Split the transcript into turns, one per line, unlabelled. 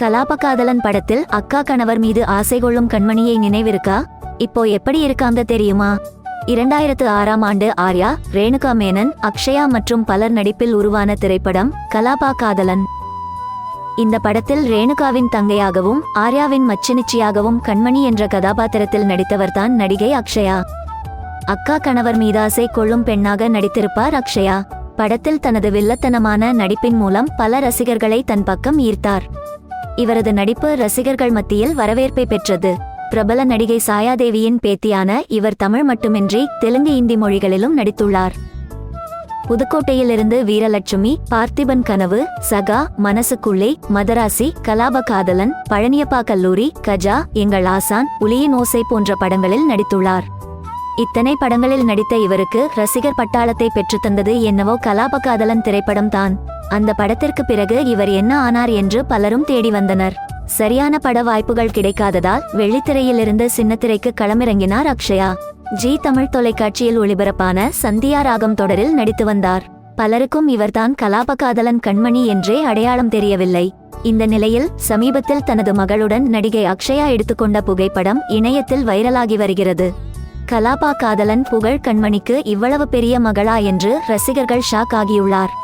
கலாபகாதலன் படத்தில் அக்கா கணவர் மீது ஆசை கொள்ளும் கண்மணியை நினைவிருக்கா? இப்போ எப்படி இருக்காங்க தெரியுமா? இரண்டாயிரத்து ஆறாம் ஆண்டு ஆர்யா ரேணுகா மேனன் அக்ஷயா மற்றும் பலர் நடிப்பில் உருவான திரைப்படம் கலாபா காதலன் இந்த படத்தில் ரேணுகாவின் தங்கையாகவும் ஆர்யாவின் மச்சினிச்சியாகவும் கண்மணி என்ற கதாபாத்திரத்தில் நடித்தவர்தான் நடிகை அக்ஷயா. அக்கா கணவர் மீதாசை கொள்ளும் பெண்ணாக நடித்திருப்பார் அக்ஷயா. படத்தில் தனது வில்லத்தனமான நடிப்பின் மூலம் பல ரசிகர்களை தன் பக்கம் ஈர்த்தார். இவரது நடிப்பு ரசிகர்கள் மத்தியில் வரவேற்பை பெற்றது. பிரபல நடிகை சாயாதேவியின் பேத்தியான இவர் தமிழ் மட்டுமின்றி தெலுங்கு இந்தி மொழிகளிலும் நடித்துள்ளார். புதுக்கோட்டையிலிருந்து வீரலட்சுமி பார்த்திபன் கனவு சகா மனசுக்குள்ளே மதராசி கலாப காதலன் பழனியப்பா கல்லூரி கஜா எங்கள் ஆசான் உலியின் ஓசை போன்ற படங்களில் நடித்துள்ளார். இத்தனை படங்களில் நடித்த இவருக்கு ரசிகர் பட்டாளத்தை பெற்றுத்தந்தது என்னவோ கலாப காதலன் திரைப்படம் தான் அந்த படத்திற்கு பிறகு இவர் என்ன ஆனார் என்று பலரும் தேடி வந்தனர். சரியான பட வாய்ப்புகள் கிடைக்காததால் வெள்ளித்திரையிலிருந்து சின்னத்திரைக்கு களமிறங்கினார் அக்ஷயா. ஜி தமிழ் தொலைக்காட்சியில் ஒளிபரப்பான சந்தியா ராகம் தொடரில் நடித்து வந்தார். பலருக்கும் இவர்தான் கலாபகாதலன் கண்மணி என்றே அடையாளம் தெரியவில்லை. இந்த நிலையில் சமீபத்தில் தனது மகளுடன் நடிகை அக்ஷயா எடுத்துக்கொண்ட புகைப்படம் இணையத்தில் வைரலாகி வருகிறது. கலாபா காதலன் புகழ் கண்மணிக்கு இவ்வளவு பெரிய மகளா என்று ரசிகர்கள் ஷாக் ஆகியுள்ளார்.